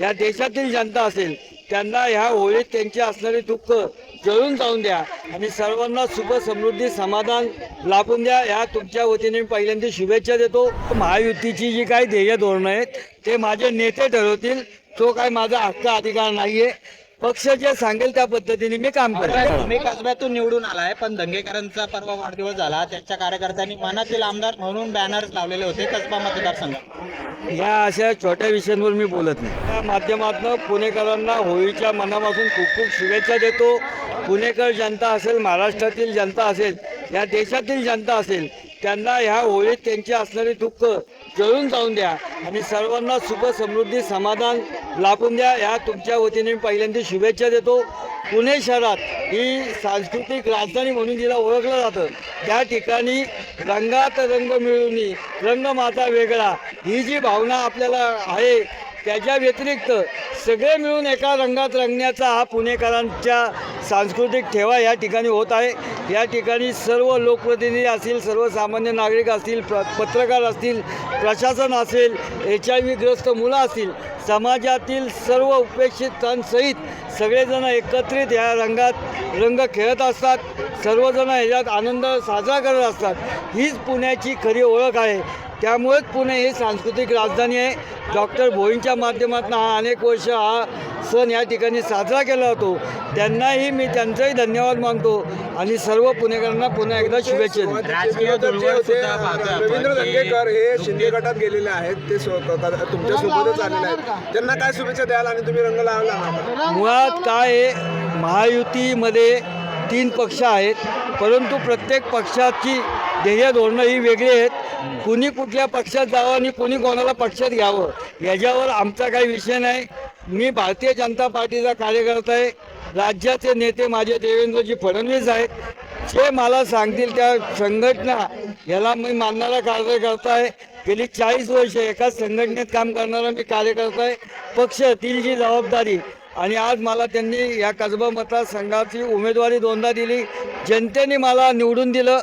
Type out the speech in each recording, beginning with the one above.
या देशातील जनता असेल त्यांना ह्या होळीत त्यांचे असणारे दुःख जळून जाऊन द्या. आणि सर्वांना सुख समृद्धी समाधान लाभून द्या. या तुमच्या वतीने मी पहिल्यांदा शुभेच्छा देतो. महायुतीची जी काही ध्येय धोरणं आहेत ते माझे नेते ठरवतील. तो काय माझा हक्क अधिकार नाही आहे पक्ष जे सांगेल त्या पद्धतीने मी काम करेन. तुम्ही कसब्यातून निवडून आलाय पण दंगेकरांचा परवा वाढदिवस झाला. त्यांच्या कार्यकर्त्यांनी मनातील आमदार म्हणून बॅनर लावलेले होते कसबा मतदारसंघात या अशा छोट्या विषयांवर मी बोलत नाही. या माध्यमातून पुणेकरांना होळीच्या मनापासून खूप खूप शुभेच्छा देतो. पुणेकर जनता असेल महाराष्ट्रातील जनता असेल या देशातील जनता असेल त्यांना ह्या होळीत त्यांचे असणारे दुःख जळून जाऊन द्या. आणि सर्वांना सुख समृद्धी समाधान लाभून द्या. या तुमच्या वतीने मी पहिल्यांदा शुभेच्छा देतो. पुणे शहरात ही सांस्कृतिक राजधानी म्हणून जिला ओळखलं जातं. त्या ठिकाणी रंगात रंग मिळून रंगमाता वेगळा. ही जी भावना आपल्याला आहे त्याच्या व्यतिरिक्त सगळे मिळून एका रंगात रंगण्याचा हा पुणेकरांच्या सांस्कृतिक ठेवा या ठिकाणी होत आहे. या ठिकाणी सर्व लोकप्रतिनिधी असतील सर्वसामान्य नागरिक असतील प्र पत्रकार असतील प्रशासन असेल एच आय व्हीग्रस्त मुलं असतील समाजातील सर्व उपेक्षितांसहित सगळेजण एकत्रित या रंगात रंग खेळत असतात. सर्वजण ह्याच्यात आनंद साजरा करत असतात. हीच पुण्याची खरी ओळख आहे. त्यामुळेच पुणे ही सांस्कृतिक राजधानी आहे. डॉक्टर भोईंच्या माध्यमातून हा अनेक वर्ष हा सण या ठिकाणी साजरा केला जातो. त्यांनाही मी त्यांचाही धन्यवाद मानतो आणि सर्व पुणेकरांना पुन्हा एकदा शुभेच्छा रवींद्र की दंगेकर हे शिंदे गटात गेलेले आहेत. ते तुमच्या सोबतच आलेले आहेत. त्यांना काय शुभेच्छा द्याल आणि तुम्ही रंग लावला मुळात काय आहे महायुतीमध्ये तीन पक्ष आहेत. परंतु प्रत्येक पक्षाची ध्येय धोरणं ही वेगळी आहेत. कुणी कुठल्या पक्षात जावं आणि कुणी कोणाला पक्षात घ्यावं याच्यावर आमचा काही विषय नाही. मी भारतीय जनता पार्टीचा कार्यकर्ता आहे. राज्याचे नेते माझे देवेंद्रजी फडणवीस आहेत. जे मला सांगतील त्या संघटना याला मी मानणारा कार्यकर्ता आहे. गेली चाळीस वर्ष एकाच संघटनेत काम करणारा मी कार्यकर्ता आहे. पक्ष ती जी जबाबदारी. आणि आज मला त्यांनी या कसबा मतदारसंघाची उमेदवारी दोनदा दिली. जनतेने मला निवडून दिलं.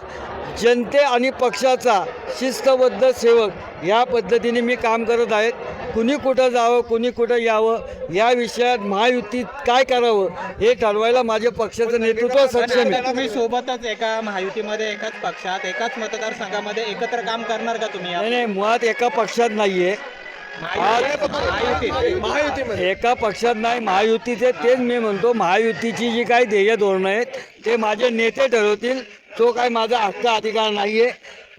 जनते आणि पक्षाचा शिस्तबद्ध सेवक या पद्धतीने मी काम करत आहेत कुणी कुठं जावं कुणी कुठं यावं या विषयात महायुतीत काय करावं हे ठरवायला माझ्या पक्षाचं नेतृत्व सक्षम आहे. तुम्ही सोबतच एका महायुतीमध्ये एकाच पक्षात एकाच मतदारसंघामध्ये एकत्र काम करणार का तुम्ही? नाही नाही मुळात एका पक्षात नाही आहे एका पक्षात नाही महायुतीचे तेच मी म्हणतो महायुतीची जी काही ध्येय धोरणं आहेत ते माझे नेते ठरवतील. तो काय माझा हक्क अधिकार नाहीये.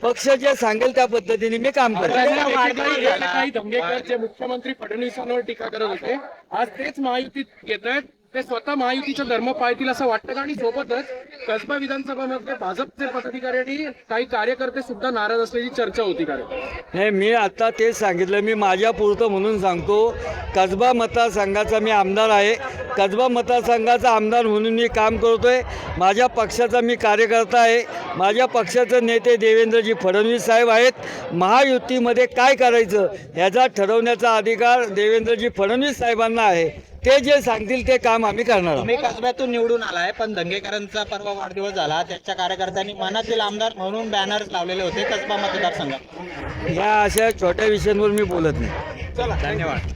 पक्ष जे सांगेल त्या पद्धतीने मी काम. काही दंगेकर जे मुख्यमंत्री फडणवीसांवर टीका करत होते. आज तेच महायुतीत येत आहेत ते स्वतः महायुतीचा धर्म पाळतील असं वाटतं का? आणि सोबतच कसबा विधानसभामध्ये भाजपचे पदाधिकारी आणि काही कार्यकर्ते सुद्धा नाराज असल्याची चर्चा होती कारण. नाही मी आता तेच सांगितलं. मी माझ्या पुरतं म्हणून सांगतो कसबा मतदारसंघाचा मी आमदार आहे. कसबा मतदारसंघाचा आमदार म्हणून मी काम करतोय. माझ्या पक्षाचा मी कार्यकर्ता आहे. माझ्या पक्षाचे नेते देवेंद्रजी फडणवीस साहेब आहेत. महायुतीमध्ये काय करायचं ह्याचा ठरवण्याचा अधिकार देवेंद्रजी फडणवीस साहेबांना आहे. ते जे सांगतील ते काम आम्ही करणार आहोत. तुम्ही कसब्यातून निवडून आलाय पण दंगेकरांचा परवा वाढदिवस झाला. त्यांच्या कार्यकर्त्यांनी मनातील आमदार म्हणून बॅनर लावलेले होते कसबा मतदारसंघात या अशा छोट्या विषयांवर मी बोलत नाही. धन्यवाद.